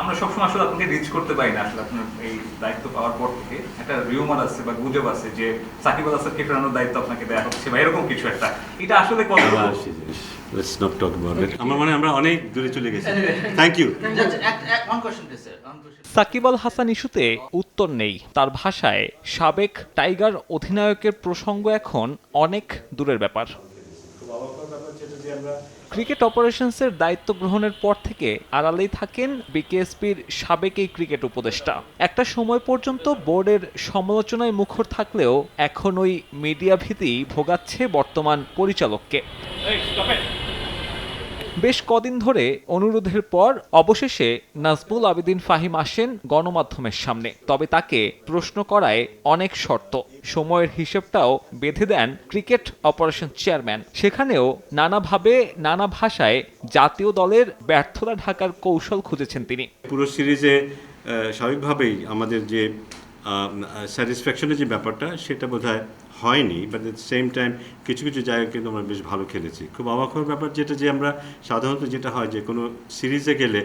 আমরা সবসময় আসলে আপনাকে রিচ করতে পারি না আসলে আপনার এই দায়িত্ব পাওয়ার পর থেকে। একটা রিউমার আছে বা গুজব আছে যে সাকিব আল হাসানকে ফেরানোর দায়িত্ব আপনাকে দেওয়া হচ্ছে বা এরকম কিছু একটা। এটা আসলে কত জিনিস। Let's not talk about it আমার মনে হয় আমরা অনেক দূরে চলে গেছি। থ্যাংক ইউ সাকিব আল হাসান ইস্যুতে উত্তর নেই। তার ভাষায় সাবেক টাইগার অধিনায়কের প্রসঙ্গ এখন অনেক দূরের ব্যাপার। ক্রিকেট অপারেশনসের দায়িত্ব গ্রহণের পর থেকে আড়ালেই থাকেন বিকেএসপির সাবেক এই ক্রিকেট উপদেষ্টা। একটা সময় পর্যন্ত বোর্ডের সমালোচনায় মুখর থাকলেও এখন ওই মিডিয়া ভীতি ভোগাচ্ছে বর্তমান পরিচালককে। বেশ কদিন ধরে অনুরোধের পর অবশেষে নাজবুল আবেদিন ফাহিম আসেন গণমাধ্যমের সামনে। তবে তাকে প্রশ্ন করায় অনেক শর্ত। সময়ের হিসেবটাও বেঁধে দেন ক্রিকেট অপারেশন চেয়ারম্যান। সেখানেও নানাভাবে, নানা ভাষায় জাতীয় দলের ব্যর্থতা ঢাকার কৌশল খুঁজেছেন তিনি। পুরো সিরিজে স্বাভাবিকভাবেই আমাদের যে স্যাটিসফ্যাকশনের যে ব্যাপারটা, সেটা বোধ হয়নি বাট এট সেম টাইম কিছু কিছু জায়গায় কিন্তু আমরা বেশ ভালো খেলেছি। খুব অবাক হওয়ার ব্যাপার যেটা যে আমরা সাধারণত যেটা হয় যে কোনো সিরিজে গেলে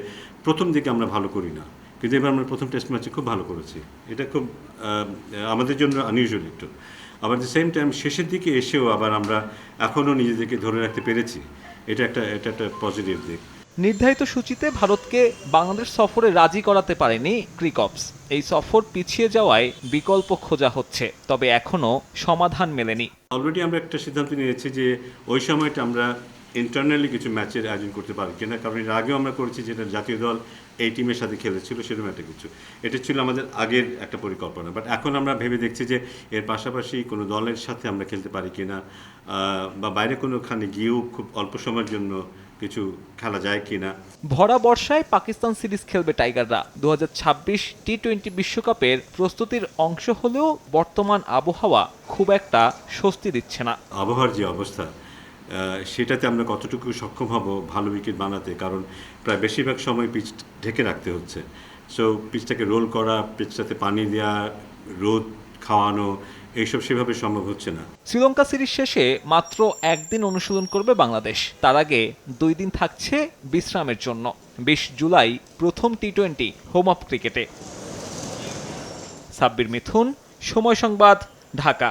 প্রথম দিকে আমরা ভালো করি না, কিন্তু এবার আমরা প্রথম টেস্ট ম্যাচে খুব ভালো করেছি। এটা খুব আমাদের জন্য আনইউজুয়াল একটু। আবার দ্য সেম টাইম শেষের দিকে এসেও আবার আমরা এখনও নিজেদেরকে ধরে রাখতে পেরেছি। এটা একটা এটা একটা পজিটিভ দিক। নির্ধারিত সূচিতে ভারতকে বাংলাদেশ সফরে রাজি করাতে পারেনি ক্রিকপস। এই সফর পিছিয়ে যাওয়ায় বিকল্প খোঁজা হচ্ছে, তবে এখনও সমাধান মেলেনি। অলরেডি আমরা একটা সিদ্ধান্ত নিয়েছি যে ওই সময়টা আমরা ইন্টারনালি কিছু ম্যাচের আয়োজন করতে পারি কিনা, কারণ এর আগেও আমরা করেছি যেটা জাতীয় দল এই টিমের সাথে খেলেছিল, সেরকম একটা কিছু। এটা ছিল আমাদের আগের একটা পরিকল্পনা বাট এখন আমরা ভেবে দেখছি যে এর পাশাপাশি কোনো দলের সাথে আমরা খেলতে পারি কিনা বা বাইরে কোনোখানে গিয়েও খুব অল্প সময়ের জন্য কিছু খেলা যায় কিনা। ভরা বর্ষায় পাকিস্তান সিরিজ খেলবে টাইগাররা। দু টি টোয়েন্টি বিশ্বকাপের প্রস্তুতির অংশ হলেও বর্তমান আবহাওয়া খুব একটা স্বস্তি দিচ্ছে না। আবহাওয়ার যে অবস্থা সেটাতে আমরা কতটুকু সক্ষম হব ভালো উইকেট বানাতে? কারণ প্রায় বেশিরভাগ সময় পিচ ঢেকে রাখতে হচ্ছে। সো পিচটাকে রোল করা পিচটাতে পানি দেওয়া রোদ খাওয়ানো এইসব সেভাবে সম্ভব হচ্ছে না। শ্রীলঙ্কা সিরিজ শেষে মাত্র একদিন অনুশীলন করবে বাংলাদেশ। তার আগে দুই দিন থাকছে বিশ্রামের জন্য। বিশ জুলাই প্রথম টি টোয়েন্টি হোম অফ ক্রিকেটে সাব্বির মিথুন, সময় সংবাদ, ঢাকা।